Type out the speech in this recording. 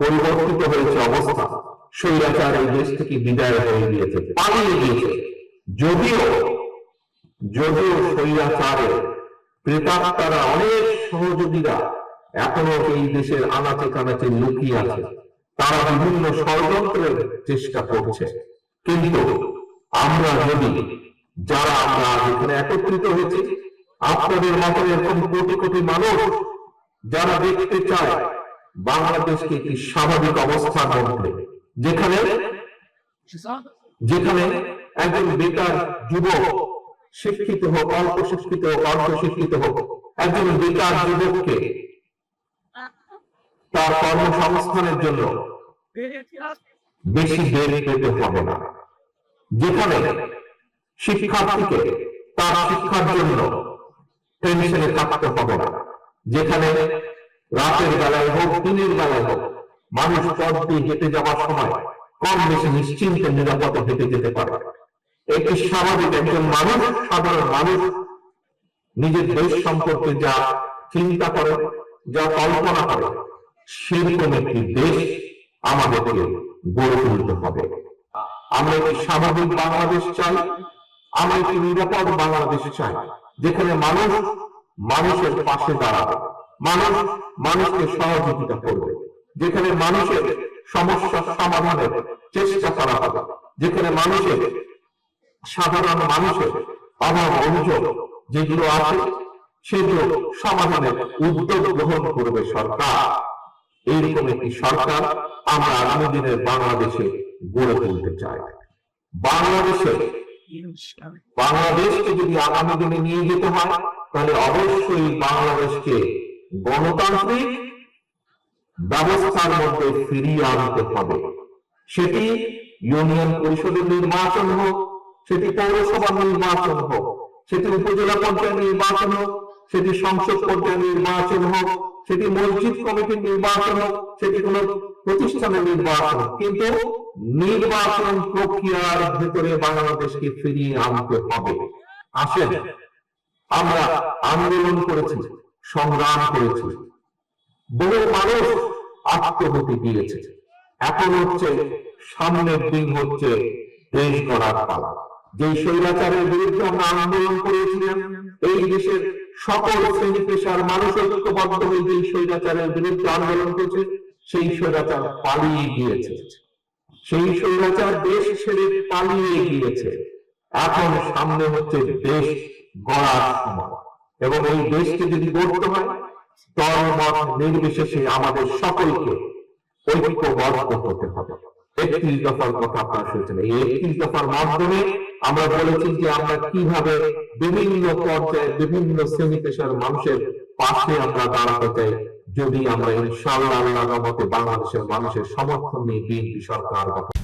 পরিবর্তিত হয়েছে অবস্থা। স্বৈরাচার এই দেশ থেকে বিদায় হয়ে গিয়েছে, পালিয়ে গিয়েছে। যদিও যদিও স্বৈরাচারের প্রেতাত্মারা, অনেক সহযোগীরা এখনও এই দেশের আনাচে কানাচে লুকিয়ে আছে। তারা বিভিন্ন ষড়যন্ত্রের চেষ্টা করছে। কিন্তু আমরা যদি, যারা আমরা এখানে একত্রিত হয়েছি, আপনাদের মতো এরকম কোটি কোটি মানুষ যারা দেখতে চায়, বাংলাদেশকে একটি স্বাভাবিক অবস্থার মধ্যে, যেখানে যেখানে একজন বেকার যুবক শিক্ষিত হোক অল্প শিক্ষিত হোক অর্ধ শিক্ষিত হোক, একজন বেকার যুবককে তার কর্মসংস্থানের জন্য বেশি দেরি পেতে হবে না। যেখানে শিক্ষার্থীকে তার শিক্ষার জন্য টেনশনে থাকতে হবে না। যেখানে রাতের বেলায় হোক, দিনের বেলায় হোক, মানুষ পথ দিয়ে হেঁটে যাওয়ার সময় কম বেশি নিশ্চিন্তে নিরাপদে হেঁটে যেতে পারে। একটি স্বাভাবিক একজন মানুষ, সাধারণ মানুষ নিজের দেশ সম্পর্কে যা চিন্তা করে, যা কল্পনা করে, সেরকম একটি দেশ আমাদেরকে গড়ে তুলতে হবে। আমরা একটি স্বাভাবিক বাংলাদেশ চাই, আমরা একটি নিরাপদ বাংলাদেশ চাই, যেখানে মানুষ মানুষের পাশে দাঁড়াবে, মানুষ মানুষকে সহযোগিতা করবে, যেখানে মানুষের সমস্যা সমাধানের চেষ্টা করা হবে, যেখানে মানুষের সাধারণ মানুষের অভাব অভিযোগ যেগুলো আছে, সেগুলো সমাধানের উদ্যোগ গ্রহণ করবে সরকার। এইরকম একটি সরকার আমরা আগামী দিনের বাংলাদেশে গড়ে তুলতে চাই। বাংলাদেশে বাংলাদেশকে যদি আগামী দিনে নিয়ে যেতে হয়, তাহলে অবশ্যই বাংলাদেশকে গণতান্ত্রিক ব্যবস্থার মধ্যে ফিরিয়ে আনতে হবে। সেটি ইউনিয়ন পরিষদের নির্বাচন হোক, সেটি পৌরসভা নির্বাচন হোক, সেটি উপজেলা পর্যায়ে নির্বাচন হোক, সেটি সংসদ পর্যায়ে নির্বাচন হোক সেটি মসজিদ কমিটির নির্বাচন হোক, সেটি কোন প্রতিষ্ঠানের নির্বাচন হোক, কিন্তু নির্বাচন প্রক্রিয়ার ভেতরে বাংলাদেশকে ফিরিয়ে আনতে হবে। আসেন, আমরা আন্দোলন করেছি, সংগ্রাম করেছি। বহু মানুষ আত্মহতি দিয়েছে এখন হচ্ছে, সামনের দিন হচ্ছে দেশ গড়ার পালা। যে স্বৈরাচারের বিরুদ্ধে আমরা আন্দোলন করেছিলাম, এই দেশের সকল শ্রেণি পেশার মানুষ ঐক্যবদ্ধ হয়ে যে স্বৈরাচারের বিরুদ্ধে আন্দোলন করেছে সেই স্বৈরাচার পালিয়ে গিয়েছে। সেই স্বৈরাচার দেশ ছেড়ে পালিয়ে গিয়েছে। এখন সামনে হচ্ছে দেশ গড়ার সময়। এবং এই দেশকে যদি গড়তে হয় ধর্মমত নির্বিশেষে আমাদের সকলকে ঐক্যবদ্ধ হতে হবে। একত্রিশ দফার কথা আপনারা শুনছেন। এই একত্রিশ দফার মাধ্যমে আমরা বলেছি যে আমরা কীভাবে বিভিন্ন পর্যায়ে বিভিন্ন শ্রেণি পেশার মানুষের পাশে আমরা দাঁড়াতে চাই। যদি আমরা ইনশাআল্লাহ আল্লাহ রহমতে বাংলাদেশের মানুষের সমর্থন নিয়ে বিএনপি সরকার গঠন